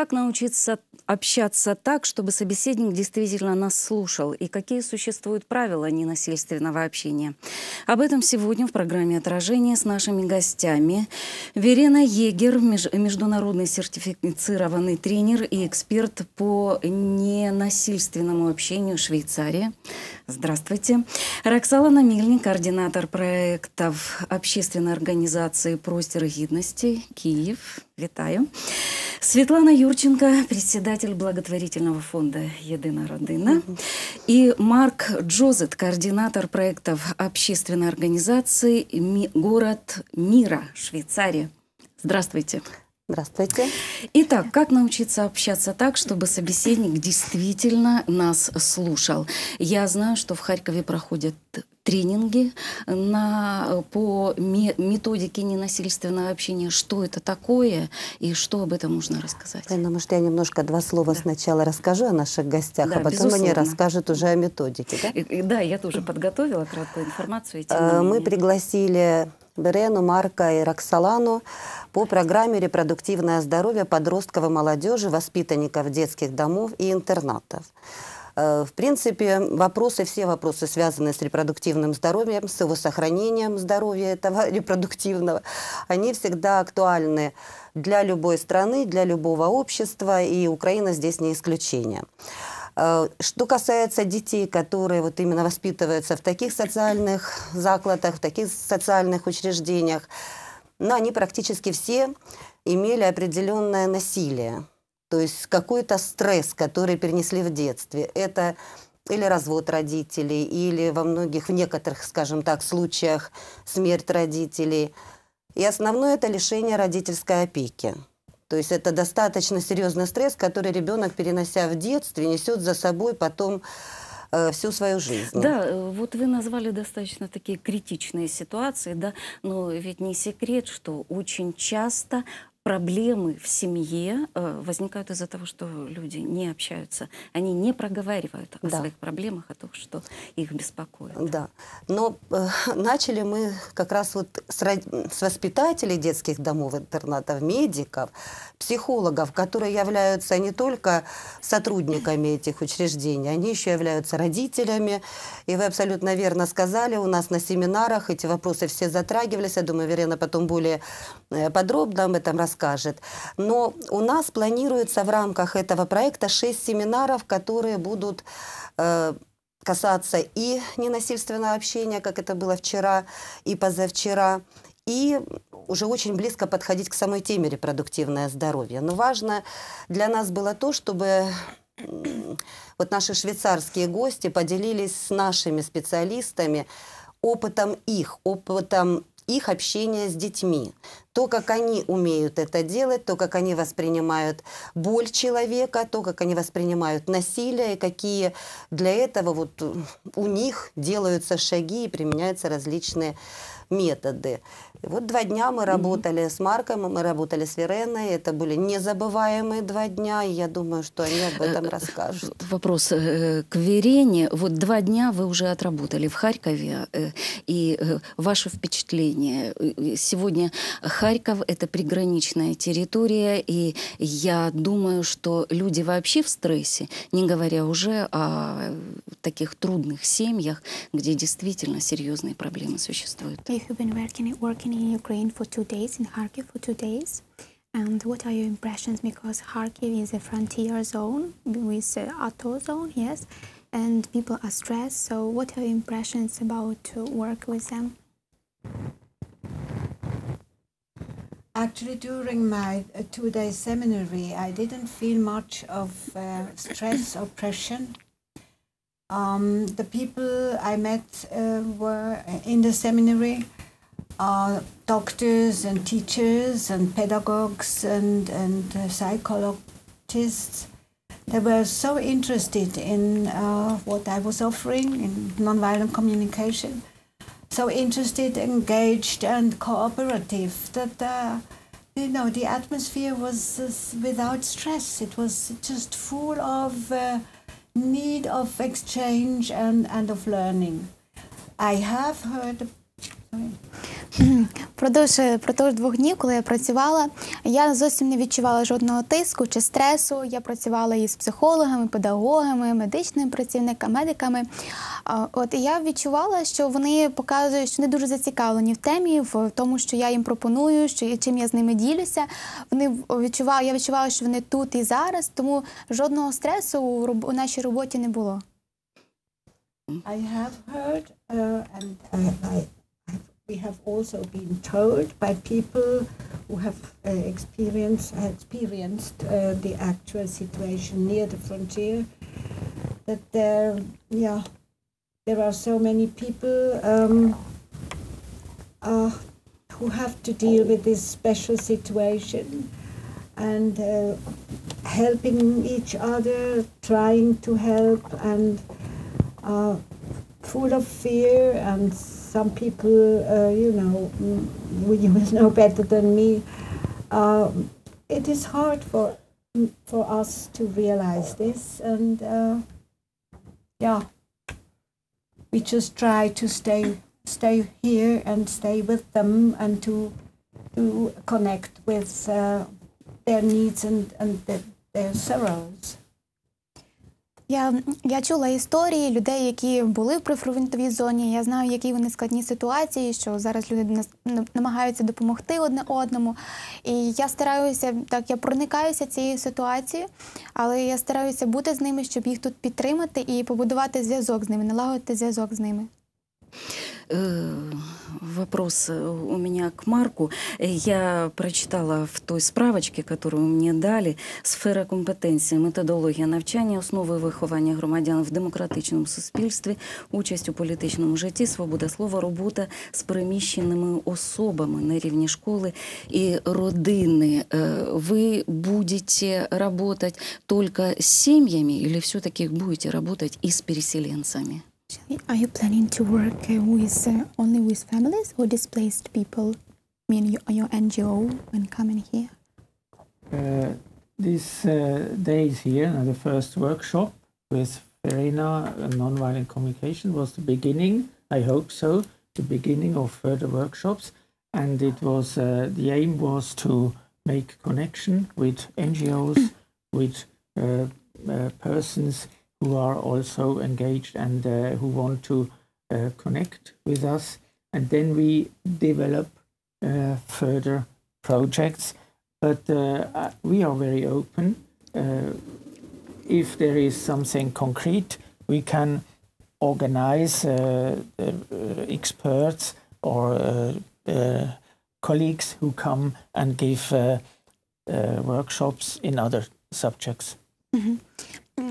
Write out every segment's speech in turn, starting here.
Как научиться общаться так, чтобы собеседник действительно нас слушал? И какие существуют правила ненасильственного общения? Об этом сегодня в программе «Отражение» с нашими гостями. Верена Егер, международный сертифицированный тренер и эксперт по ненасильственному общению Швейцария. Здравствуйте. Роксалана Мильник, координатор проектов общественной организации «Простер гидности» Киев. Витаю. Светлана Юрченко, председатель благотворительного фонда «Едина родина». И Марк Джозет, координатор проектов общественной организации «Город мира», Швейцария. Здравствуйте. Здравствуйте. Итак, как научиться общаться так, чтобы собеседник действительно нас слушал? Я знаю, что в Харькове проходят тренинги на, по методике ненасильственного общения. Что это такое и что об этом можно рассказать? Наверное, может, я немножко два слова да. сначала расскажу о наших гостях, да, а потом безусловно. они расскажут уже о методике. Да, да я тоже подготовила краткую информацию. Э, мы пригласили Берену, Марка и Роксолану по программе «Репродуктивное здоровье подростков и молодежи, воспитанников детских домов и интернатов». Э, в принципе, вопросы, все вопросы, связанные с репродуктивным здоровьем, с его сохранением здоровья этого репродуктивного, они всегда актуальны для любой страны, для любого общества, и Украина здесь не исключение. Э, что касается детей, которые вот именно воспитываются в таких социальных закладах, в таких социальных учреждениях, но они практически все имели определенное насилие. То есть какой-то стресс, который перенесли в детстве. Это или развод родителей, или во многих, в некоторых, скажем так, случаях смерть родителей. И основное – это лишение родительской опеки. То есть это достаточно серьезный стресс, который ребенок, перенося в детстве, несет за собой потом э, всю свою жизнь. Да, э, вот вы назвали достаточно такие критичные ситуации, да, но ведь не секрет, что очень часто проблемы в семье э, возникают из-за того, что люди не общаются, они не проговаривают о да. своих проблемах, о том, что их беспокоит. Да, но э, начали мы как раз вот с, с воспитателей детских домов, интернатов, медиков, психологов, которые являются не только сотрудниками этих учреждений, они еще являются родителями. И вы абсолютно верно сказали, у нас на семинарах эти вопросы все затрагивались. Я думаю, Верена потом более э, подробно об этом расскажет. Но у нас планируется в рамках этого проекта шесть семинаров, которые будут э, касаться и ненасильственного общения, как это было вчера и позавчера, и уже очень близко подходить к самой теме репродуктивное здоровье. Но важно для нас было то, чтобы вот наши швейцарские гости поделились с нашими специалистами опытом их, опытом их общения с детьми. То, как они умеют это делать, то, как они воспринимают боль человека, то, как они воспринимают насилие, какие для этого вот у них делаются шаги и применяются различные методы. Вот два дня мы работали mm-hmm. с Марком, мы работали с Вереной. Это были незабываемые два дня, и я думаю, что они об этом э, расскажут. Вопрос э, к Верене. Вот два дня вы уже отработали в Харькове, э, и ваше впечатление. Сегодня Харьков – это приграничная территория, и я думаю, что люди вообще в стрессе, не говоря уже о таких трудных семьях, где действительно серьезные проблемы существуют. Working working in Ukraine for two days, in Kharkiv for two days. And what are your impressions? Because Kharkiv is a frontier zone with uh, auto zone, yes, and people are stressed. So, what are your impressions about to work with them? Actually, during my uh, two-day seminary, I didn't feel much of uh, stress or pressure. Um, the people I met uh, were in the seminary are doctors and teachers and pedagogues and, and uh, psychologists. They were so interested in uh, what I was offering in nonviolent communication, so interested, engaged, and cooperative that uh, you know the atmosphere was uh, without stress. It was just full of uh, need of exchange and, and of learning. I have heard. Продовж продовж двох днів, коли я працювала, я зовсім не відчувала жодного тиску чи стресу. Я працювала із психологами, педагогами, медичними працівниками, медиками. От і я відчувала, що вони показують, що вони дуже зацікавлені в темі, в тому, що я їм пропоную, що чим я з ними ділюся. Вони відчували, я відчувала, що вони тут і зараз, тому жодного стресу у, нашій роботі не було. I have heard, uh, and I, I, I, we have also been told by people who have uh, experienced experienced uh, the actual situation near the frontier that there, yeah, there are so many people um, uh, who have to deal with this special situation and uh, helping each other, trying to help, and uh, full of fear. And some people, uh, you know, mm, you will know better than me. Uh, it is hard for for us to realize this, and uh, yeah, we just try to stay stay here and stay with them and to to connect with uh, their needs and and their, their sorrows. Я, я чула історії людей, які були в прифронтовій зоні. Я знаю, які вони складні ситуації, що зараз люди нас- намагаються допомогти одне одному. І я стараюся, так я проникаюся цією ситуацією, але я стараюся бути з ними, щоб їх тут підтримати і побудувати зв'язок з ними, налагодити зв'язок з ними. Э, Вопрос э, у меня к Марку. Э, Я прочитала в той справочці, которую мне дали, сфера компетенції, методологія навчання, основи виховання громадян в демократичному суспільстві, участь у політичному житті, свобода слова, робота з переміщеними особами на рівні школи і родини. Э, Ви будете работать только с семьями или все-таки будете работать и с переселенцами? Are you planning to work uh, with uh, only with families or displaced people? I mean, your, your NGO when coming here. Uh, these uh, days here, the first workshop with Verena Nonviolent Communication was the beginning, I hope so, the beginning of further workshops. And it was, uh, the aim was to make connection with NGOs, with uh, persons who are also engaged and uh, who want to uh, connect with us. And then we develop uh, further projects but uh, we are very open. Uh, if there is something concrete, we can organize uh, experts or colleagues who come and give workshops in other subjects.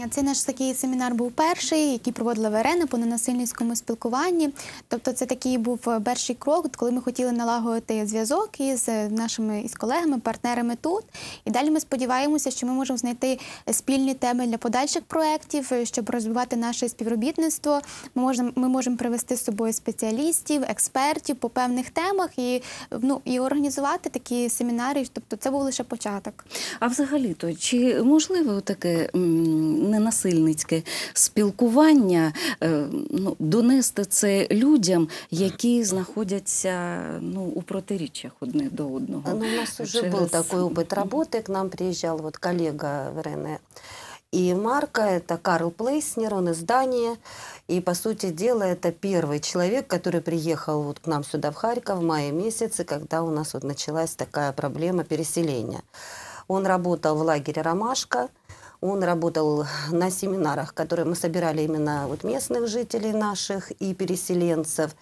Цей наш такий семінар був перший, який проводила Верена по ненасильницькому спілкуванні. Тобто, це такий був е, перший крок, коли ми хотіли налагодити зв'язок із е, нашими із колегами, партнерами тут. І далі ми сподіваємося, що ми можемо знайти спільні теми для подальших проєктів, е, щоб розвивати наше співробітництво. Ми можемо ми можемо привести з собою спеціалістів, експертів по певних темах і ну і організувати такі семінари. Тобто, це був лише початок. А взагалі-то, чи можливо таке ненасильницьке спілкування, е, ну, донести це людям, які знаходяться ну, у протиріччях одне до одного? Ну, у нас уже Через- был такой опыт работы. К нам приезжал вот коллега Рене и Марка, это Карл Плейснер, он из Дании. И, по сути дела, это первый человек, который приехал вот к нам сюда, в Харьков, в мае месяце, когда у нас вот началась такая проблема переселения. Он работал в лагере «Ромашка», он работал на семинарах, которые мы собирали именно вот местных жителей наших и переселенцев,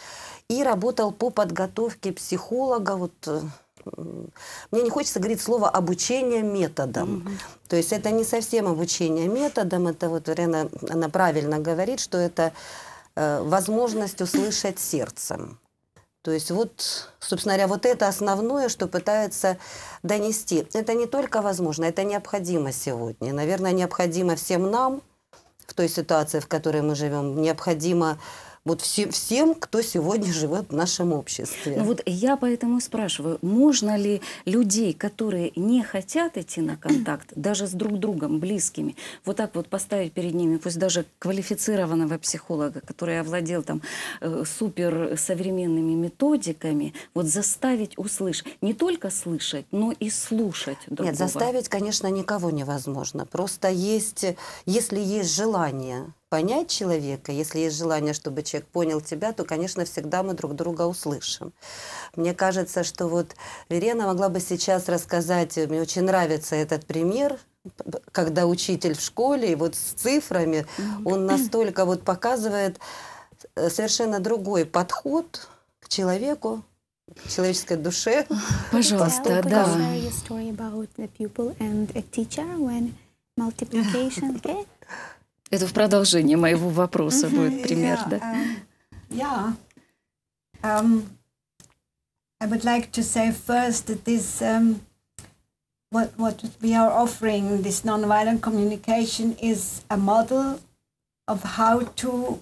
и работал по подготовке психолога. Вот, э, мне не хочется говорить слово обучение методом. То есть это не совсем обучение методом, это вот Ирина, она правильно говорит, что это э, возможность услышать сердцем. То есть вот, собственно говоря, вот это основное, что пытаются донести. Это не только возможно, это необходимо сегодня. Наверное, необходимо всем нам в той ситуации, в которой мы живем, необходимо вот все- всем, кто сегодня живет в нашем обществе. Ну вот я поэтому и спрашиваю, можно ли людей, которые не хотят идти на контакт, даже с друг другом, близкими, вот так вот поставить перед ними, пусть даже квалифицированного психолога, который овладел там э, супер современными методиками, вот заставить услышать, не только слышать, но и слушать другого. Нет, заставить, конечно, никого невозможно. Просто есть, если есть желание понять человека, если есть желание, чтобы человек понял тебя, то, конечно, всегда мы друг друга услышим. Мне кажется, что вот Верена могла бы сейчас рассказать, мне очень нравится этот пример, когда учитель в школе, и вот с цифрами, он настолько вот показывает э, совершенно другой подход к человеку, к человеческой душе. Пожалуйста, да. multiplication, okay? Это в продолжение моего вопроса будет пример, yeah, да? um, yeah. Um, I would like to say first that this, um, what, what we are offering, this nonviolent communication, is a model of how to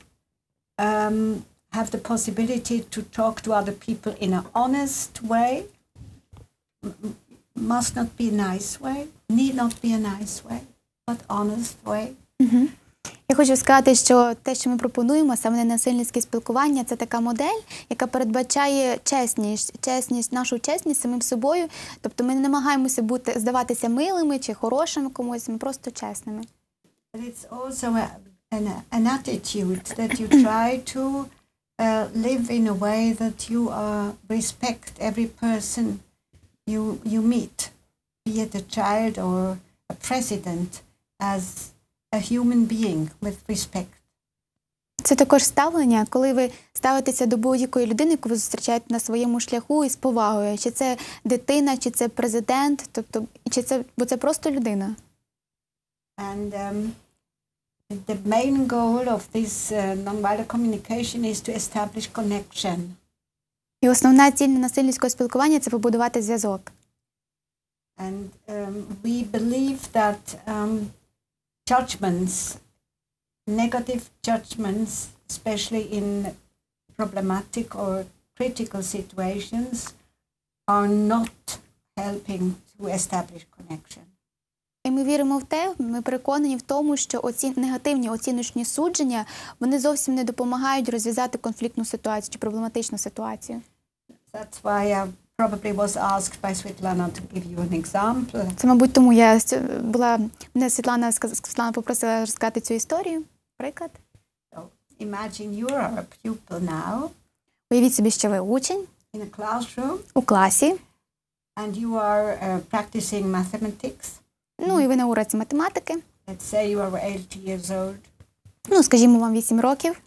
um, have the possibility to talk to other people in an honest way. M- m- Must not be a nice way, need not be a nice way, but honest way. Я хочу сказати, що те, що ми пропонуємо, саме ненасильницьке спілкування, це така модель, яка передбачає чесність, чесність, нашу чесність самим собою. Тобто ми не намагаємося бути здаватися милими чи хорошими комусь, ми просто чесними. It's also an, an attitude that you try to uh, live in a way that you uh, respect every person you, you meet, be it a child or a president, as a human being with respect. Це також ставлення, коли ви ставитеся до будь-якої людини, яку ви зустрічаєте на своєму шляху із повагою. Чи це дитина, чи це президент, тобто чи це бо це просто людина. And um, the main goal of this uh, nonviolent communication is to establish connection. І основна ціль ненасильницького спілкування це побудувати зв'язок. And um, we believe that um, judgments, negative judgments, especially in problematic or critical situations, are not helping to establish connection. І ми віримо в те, ми переконані в тому, що оці негативні оціночні судження вони зовсім не допомагають розв'язати конфліктну ситуацію чи проблематичну ситуацію. That's why I probably was asked by Svetlana to give you an example. Це, мабуть, тому я була мене Світлана Світлана попросила розказати цю історію. Приклад. Imagine you are a pupil now Уявіть собі, що ви учень in a classroom у класі. and you are uh, practicing mathematics. Ну і ви на уроці математики. Let's say you are 8 years old. Ну, скажімо, вам 8 років.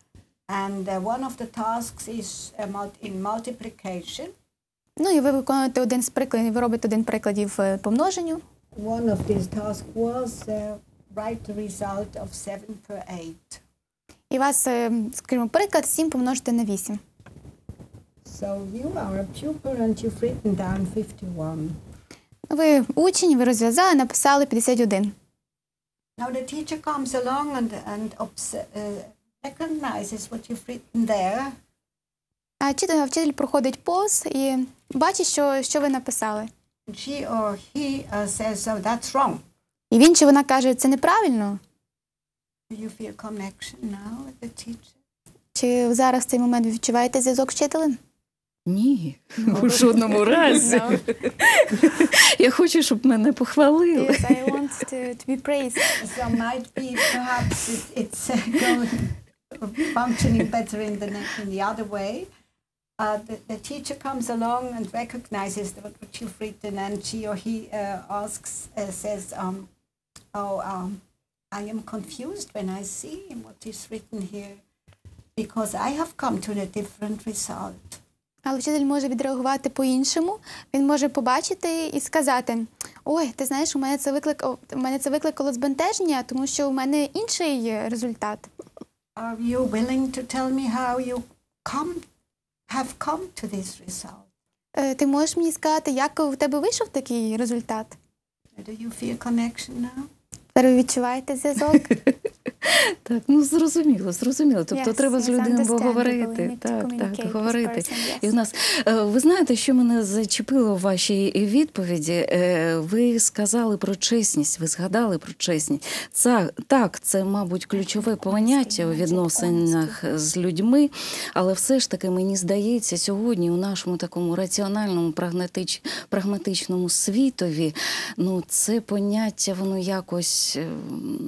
And uh, one of the tasks is uh, in multiplication. Ну і ви виконуєте один з прикладів, ви робите один прикладів е, помноженню. One of these tasks was uh, write the result of 7 per 8. І вас, е, скажімо, приклад 7 помножити на 8. So you are a pupil and you've written down 51. Ви учень, ви розв'язали, написали 51. Now the teacher comes along and, and uh, recognizes what you've written there А вчитель, вчитель проходить повз і бачить, що, що ви написали. and she or he uh, says, so that's wrong. І він чи вона каже, це неправильно. Do you feel connection now with the teacher? Чи зараз в цей момент ви відчуваєте зв'язок з вчителем? Ні, у жодному разі. Я хочу, щоб мене похвалили. Yes, I want to, to be praised. So might be perhaps it, it's uh, going functioning better in the ne- in the other way. Uh, the, the teacher comes along and recognizes what, you've written, and she or he uh, asks, uh, says, um, "Oh, um, I am confused when I see what is written here, because I have come to a different result." Але вчитель може відреагувати по-іншому. Він може побачити і сказати: Ой, ти знаєш, у мене це викликало, у мене це викликало збентеження, тому що у мене інший результат. Are you willing to tell me how you come have come to this result? Е, Ти можеш мені сказати, як у тебе вийшов такий результат? Do you feel connection now? Тепер ви відчуваєте зв'язок? Так, ну зрозуміло, зрозуміло. Тобто Yes, треба з yes, людиною understandable. We поговорити. Так, так, говорити. person, yes. І в нас е, ви знаєте, що мене зачепило в вашій відповіді? Е, Ви сказали про чесність, ви згадали про чесність. Це так, це, мабуть, ключове поняття у відносинах з людьми, але все ж таки мені здається, сьогодні у нашому такому раціональному, прагматич, прагматичному світові, ну це поняття, воно якось, е,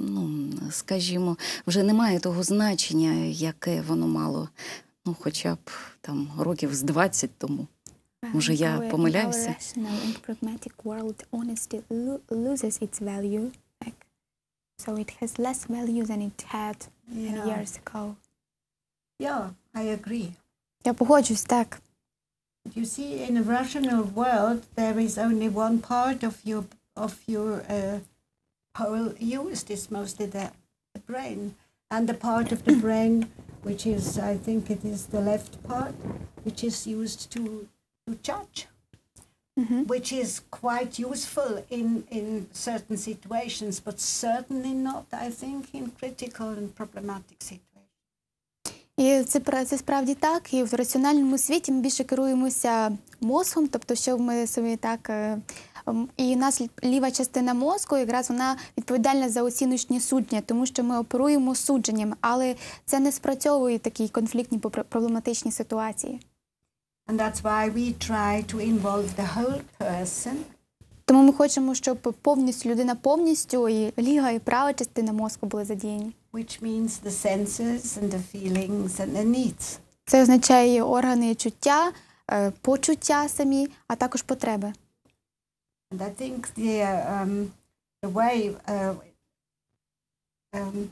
ну скажімо, вже не має того значення, яке воно мало. Ну, хоча б там років з 20 тому. Може, я помиляюся? so it has less value than it had Yeah. years ago. Yeah, I agree. Я погоджусь, так. You see, in a rational world, there is only one part of your of your uh, whole used. It's mostly the brain, and the part of the brain which is, I think, it is the left part, which is used to to judge, Мгм. which is quite useful in in certain situations, but certainly not, I think, in critical and problematic situations. І це це справді так. І в раціональному світі ми більше керуємося мозком, тобто, що ми собі так. Ем, І у нас ліва частина мозку, якраз вона відповідальна за оціночні судження, тому що ми оперуємо судженням, але це не спрацьовує такі конфліктні проблематичні ситуації. And that's why we try to involve the whole person Тому ми хочемо, щоб повністю людина повністю і ліва, і права частина мозку були задіяні. which means the senses and the feelings and the needs. Це означає органи чуття, е, почуття самі, а також потреби. And I think the um, the way uh, um,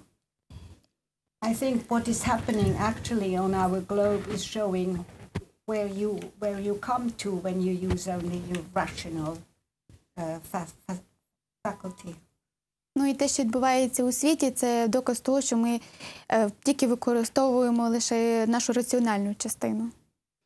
I think what is happening actually on our globe is showing where you where you come to when you use only your rational uh, fa- fa- faculty. Ну і те, що відбувається у світі, це доказ того, що ми е, тільки використовуємо лише нашу раціональну частину.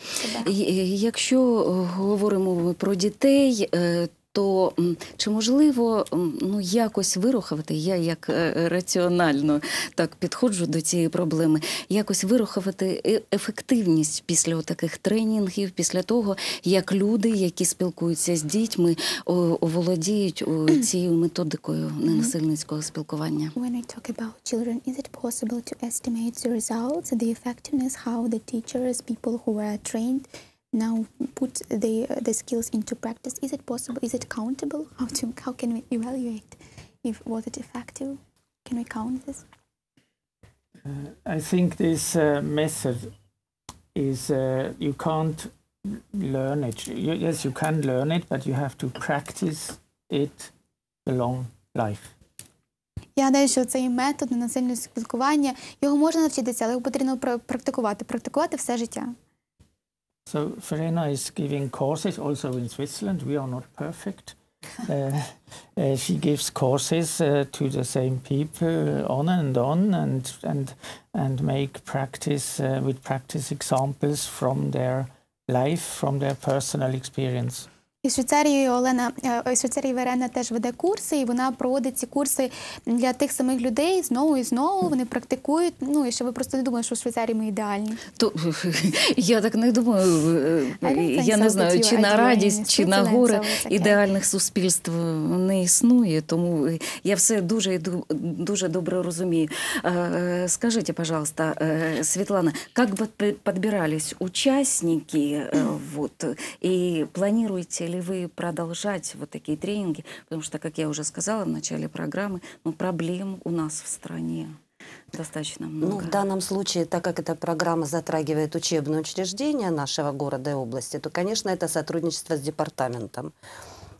себе. Якщо е, говоримо про дітей, е, то чи можливо ну якось вирухувати, я як е, раціонально так підходжу до цієї проблеми, якось вирухувати е- ефективність після таких тренінгів, після того, як люди, які спілкуються з дітьми, оволодіють цією методикою ненасильницького спілкування. When I talk about children, is it possible to estimate the results, the effectiveness, how the teachers, people who were trained, now put the the skills into practice? Is it possible? Is it countable? How to how can we evaluate if was it effective? Can we count this? I think this uh, method is uh, you can't learn it. You, yes, you can learn it, but you have to practice it a long life. Я гадаю, що цей метод ненасильного спілкування його можна навчитися, але його потрібно пра- практикувати, практикувати все життя. So Verena is giving courses also in Switzerland. We are not perfect. Uh, uh, she gives courses uh, to the same people on and on, and and and make practice uh, with practice examples from their life, from their personal experience. Із Швейцарії Олена е, із Швейцарії Верена теж веде курси, і вона проводить ці курси для тих самих людей знову і знову. Вони практикують. Ну і що ви просто не думаєте, що в Швейцарії ми ідеальні. То я так не думаю. е, I don't think Я не so знаю, that you чи are на doing радість, in чи на Switzerland, горе so it's okay. ідеальних суспільств не існує. Тому я все дуже і ду- дуже добре розумію. Е, Скажите, пожалуйста, э, Светлана, как бы пи- подбирались участники, э, вот, и планируете ли вы продолжать вот такие тренинги? Потому что, как я уже сказала в начале программы, ну, проблем у нас в стране достаточно много. Ну, в данном случае, так как эта программа затрагивает учебные учреждения нашего города и области, то, конечно, это сотрудничество с департаментом.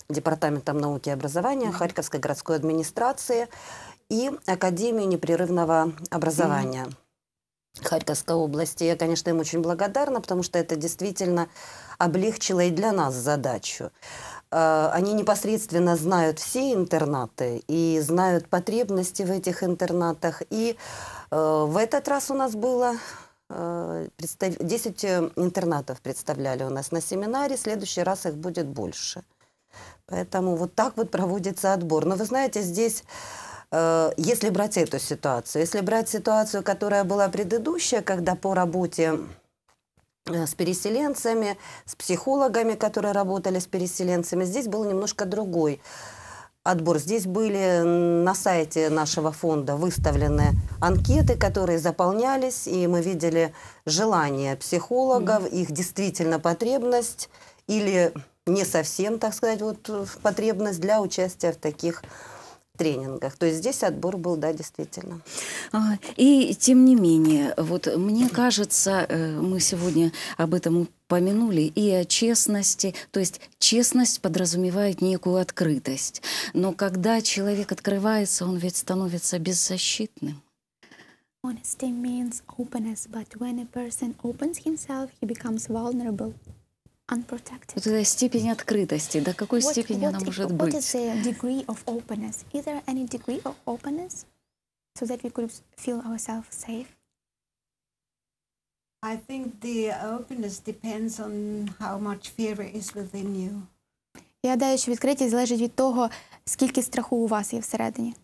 Департаментом науки и образования Харьковской городской администрации и Академией непрерывного образования. Харьковской области. Я, конечно, им очень благодарна, потому что это действительно облегчило и для нас задачу. Э, Они непосредственно знают все интернаты и знают потребности в этих интернатах. И э, в этот раз у нас было э, представ- 10 э, интернатов представляли у нас на семинаре, в следующий раз их будет больше. Поэтому вот так вот проводится отбор. Но вы знаете, здесь Э, Если брать эту ситуацию, если брать ситуацию, которая была предыдущая, когда по работе э, с переселенцами, с психологами, которые работали с переселенцами, здесь был немножко другой отбор. Здесь были на сайте нашего фонда выставлены анкеты, которые заполнялись, и мы видели желание психологов, их действительно потребность или не совсем, так сказать, вот э, потребность для участия в таких тренингах. То есть здесь отбор был, да, действительно. А, И тем не менее, вот мне кажется, э, мы сегодня об этом упомянули, и о честности. То есть честность подразумевает некую открытость. Но когда человек открывается, он ведь становится беззащитным. Honesty means openness, but when a person opens himself, he becomes vulnerable. Вот эта степень открытости, до какой What- степени она what- может what быть? is the degree of openness? Is there any degree of openness so that we could feel ourselves safe? I think the openness depends on how much fear is within you. Я гадаю, що відкритість залежить від того, скільки страху у вас є всередині.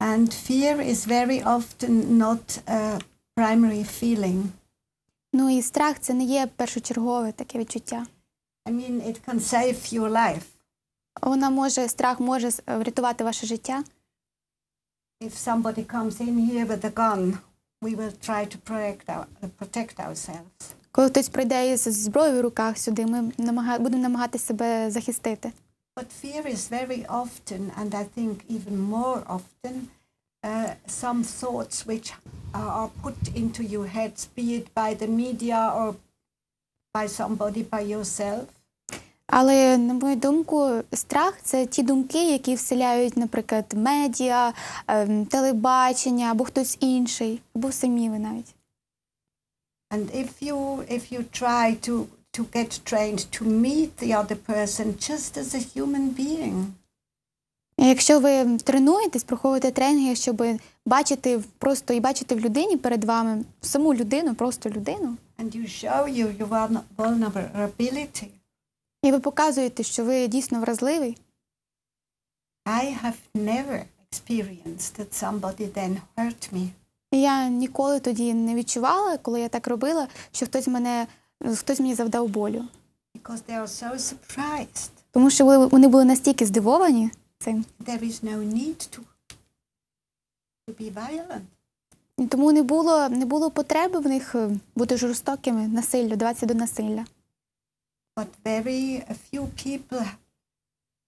And fear is very often not a primary feeling. Ну і страх це не є першочергове таке відчуття. I mean, it can save your life. Вона може, страх може врятувати ваше життя. If somebody comes in here with a gun, we will try to protect, our, protect ourselves. Коли хтось прийде із зброєю в руках сюди, ми намага... будемо намагатися себе захистити. But fear is very often, and I think even more often, uh, some thoughts which are put into your heads, be it by the media or by somebody, by yourself. Але на мою думку, страх це ті думки, які вселяють, наприклад, медіа, ем, телебачення або хтось інший, або самі ви навіть. And if you if you try to to get trained to meet the other person just as a human being, Якщо ви тренуєтесь, проходите тренінги, щоб бачити просто і бачити в людині перед вами саму людину, просто людину, and you show you your vulnerability, і ви показуєте, що ви дійсно вразливий. I have never experienced that somebody then hurt me. Я ніколи тоді не відчувала, коли я так робила, що хтось мене хтось мені завдав болю. because they are so surprised. Тому що вони були настільки здивовані цим. There is no need to, to be violent. І тому не було, не було потреби в них е, бути жорстокими, насиллю, вдаватися до насилля. But very few people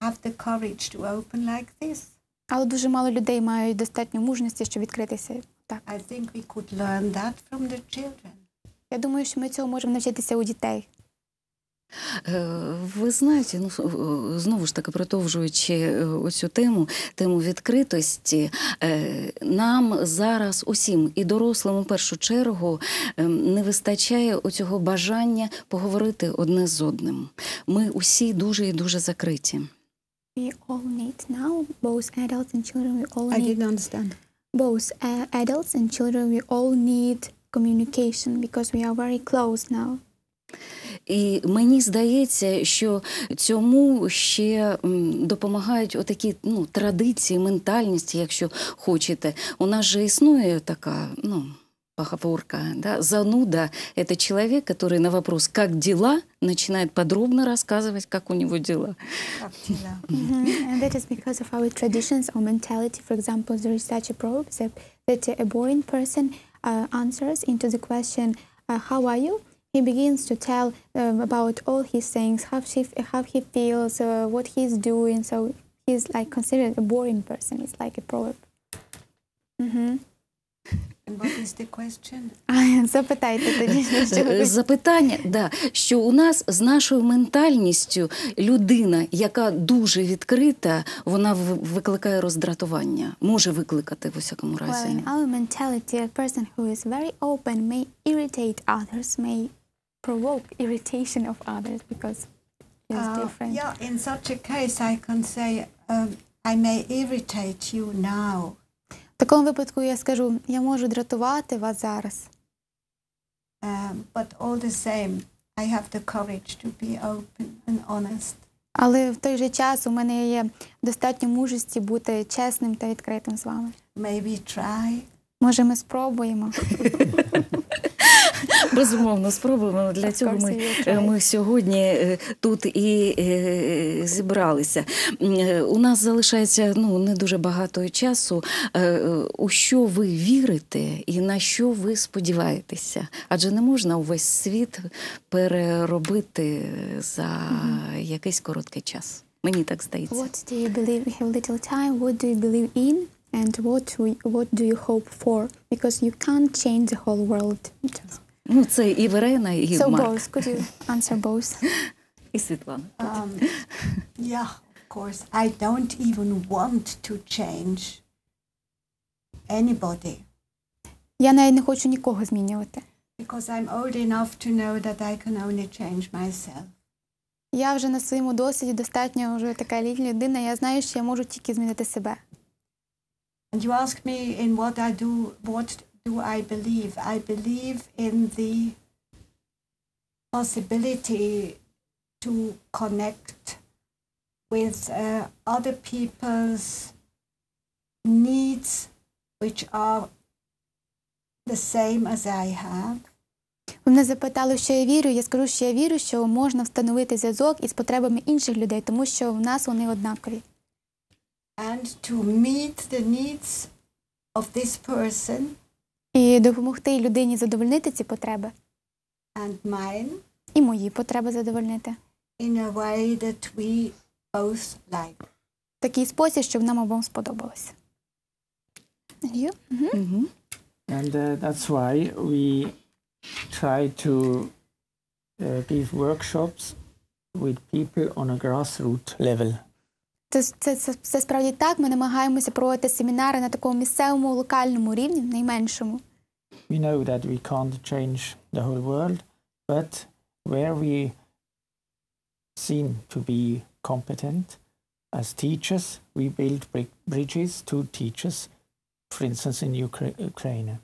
have the courage to open like this. Але дуже мало людей мають достатньо мужності, щоб відкритися. Так. I think we could learn that from the children. Я думаю, що ми цього можемо навчитися у дітей. Е, Ви знаєте, ну е, знову ж таки продовжуючи е, оцю тему, тему відкритості, нам зараз усім і дорослим у першу чергу е, не вистачає оцього бажання поговорити одне з одним. Ми усі дуже і дуже закриті. We all need now, both adults and children, we all I need didn't understand. both uh, adults and children, we all need communication because we are very close now. І мені здається, що цьому ще м, допомагають отакі ну, традиції, ментальності, якщо хочете. У нас же існує така, ну. Поговорка, да, зануда – это человек, который на вопрос «как дела?» начинает подробно рассказывать, как у него дела. Abdullah. Mhm. And that is because of our traditions or mentality. For example, there is such a proverb that, that a boring person uh, answers into the question, uh, How are you? He begins to tell um, about all his things, how, she, how he feels, uh, what he's doing. So he's like considered a boring person. It's like a proverb. Mhm. And what is the question? Запитайте тоді, що Е. Запитання, да, що у нас з нашою ментальністю людина, яка дуже відкрита, вона викликає роздратування, може викликати в усякому Well, разі. in our mentality, a person who is very open may irritate others, may provoke irritation of others because he's Uh, different. yeah, in such a case, I can say, um, I may irritate you now, В такому випадку я скажу, я можу дратувати вас зараз, um, but all the same, I have the courage to be open and honest. Але в той же час у мене є достатньо мужості бути чесним та відкритим з вами. Maybe try. Може, ми спробуємо. Безумовно, спробуємо. Для цього ми, е, ми сьогодні е, тут і е, зібралися. У нас залишається ну, не дуже багато часу. У що ви вірите і на що ви сподіваєтеся? Адже не можна увесь світ переробити за якийсь короткий час. Мені так здається. What do you believe? We have little time. What do you believe in? And what, we, what do you hope for? Because you can't change the whole world. Ну, це і Верена, і So Марк, both. Could you answer both? і Світлана. Um, yeah, of course. I don't even want to change anybody Я навіть не хочу нікого змінювати. because I'm old enough to know that I can only change myself. Я вже на своєму досвіді достатньо вже така літня людина. Я знаю, що я можу тільки змінити себе. And you ask me in what I do, what do I believe? I believe in the possibility to connect with uh, other people's needs, which are the same as I have. Ви мене запитали, що я вірю. Я скажу, що я вірю, що можна встановити зв'язок із потребами інших людей, тому що в нас вони однакові. and to meet the needs of this person І допомогти людині задовольнити ці потреби, and mine і мої потреби задовольнити. in a way that we both like. В такий спосіб, щоб нам обом сподобалося. And you? Мгм. Угу. And uh, that's why we try to uh, give workshops with people on a grassroots level. Це, це, це, це справді так. Ми намагаємося проводити семінари на такому місцевому локальному рівні, найменшому. We know that we can't change the whole world, but where we seem to be competent as teachers, we build bri- bridges to teachers, for instance, in Ukra- Ukraine.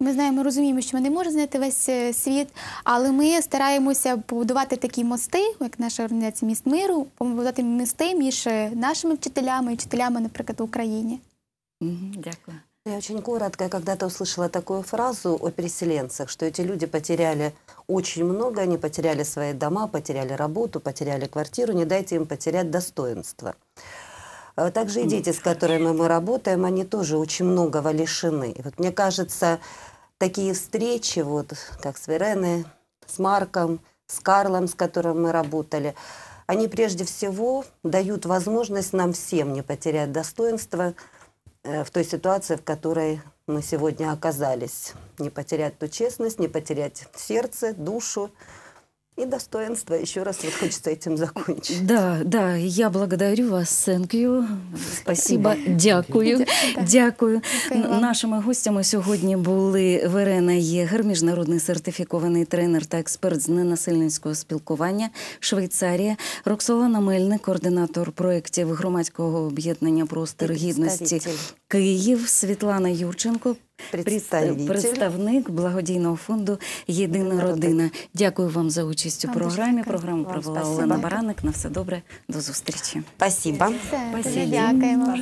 Ми знаємо, ми розуміємо, що ми не можемо знайти весь е, світ, але ми стараємося побудувати такі мости, як наша організація міст миру, побудувати мости між е, нашими вчителями і вчителями, наприклад, в Україні. Дякую. Я очень коротко когда-то услышала такую фразу о переселенцах, что эти люди потеряли очень много, они потеряли свои дома, потеряли работу, потеряли квартиру, не дайте им потерять достоинство. Э, Также и дети, с которыми мы работаем, они тоже очень многого лишены. И вот мне кажется, такие встречи, вот как с Вереной, с Марком, с Карлом, с которым мы работали, они прежде всего дают возможность нам всем не потерять достоинство в той ситуации, в которой мы сегодня оказались. Не потерять ту честность, не потерять сердце, душу и достоинство. Еще раз вот хочется этим закончить. Да, да, я благодарю вас. Thank you. Спасибо. Дякую. Дякую. Нашими гостями сьогодні були Верена Єгер, міжнародний сертифікований тренер та експерт з ненасильницького спілкування Швейцарія, Роксолана Мельник, координатор проєктів громадського об'єднання Простір гідності Київ, Світлана Юрченко, Представитель. представник благодійного фонду Єдина родина. Дякую вам за участь у програмі. Програму провела спасибо. Олена Бараник. На все добре. До зустрічі. Спасибо. Спасибо. дякуємо.